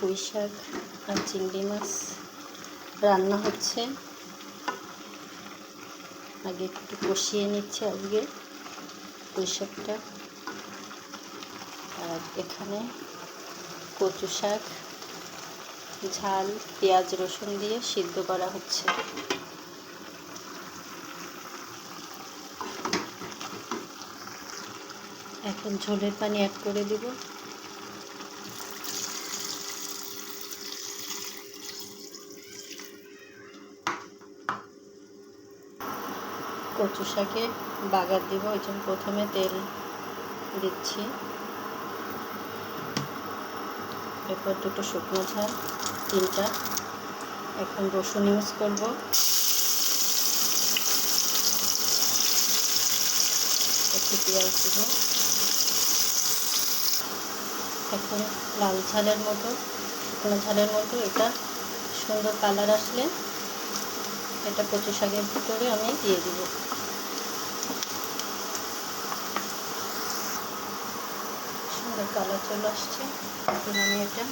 পুঁই শাক আর চিংড়ি মাছ রান্না হচ্ছে। আগে একটু কষিয়ে নিচ্ছে আজকে পুঁই শাকটা। আর এখানে কচু শাক, ঝাল, পেঁয়াজ, রসুন দিয়ে সিদ্ধ করা হচ্ছে। এখন ঝোলের পানি অ্যাড করে দিব। কচু শাকে বাগার দিব, ওই জন্য প্রথমে তেল দিচ্ছি। এরপর দুটো শুকনো ঝাল, তিনটা। এখন রসুন ইউজ করব। একটু পেঁয়াজ দিব। এখন লাল ঝালের মতো, শুকনো ঝালের মতো, এটা সুন্দর কালার আসলে এটা কচু শাকের ভিতরে আমি দিয়ে দিব। সুন্দর কালার চলে আসছে। এখন আমি এটা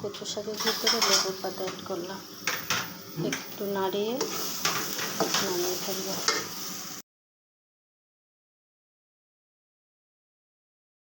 কচু শাকের ভিতরে লেবুর পাতা অ্যাড করলাম। একটু নাড়িয়ে নামিয়ে ফেলব।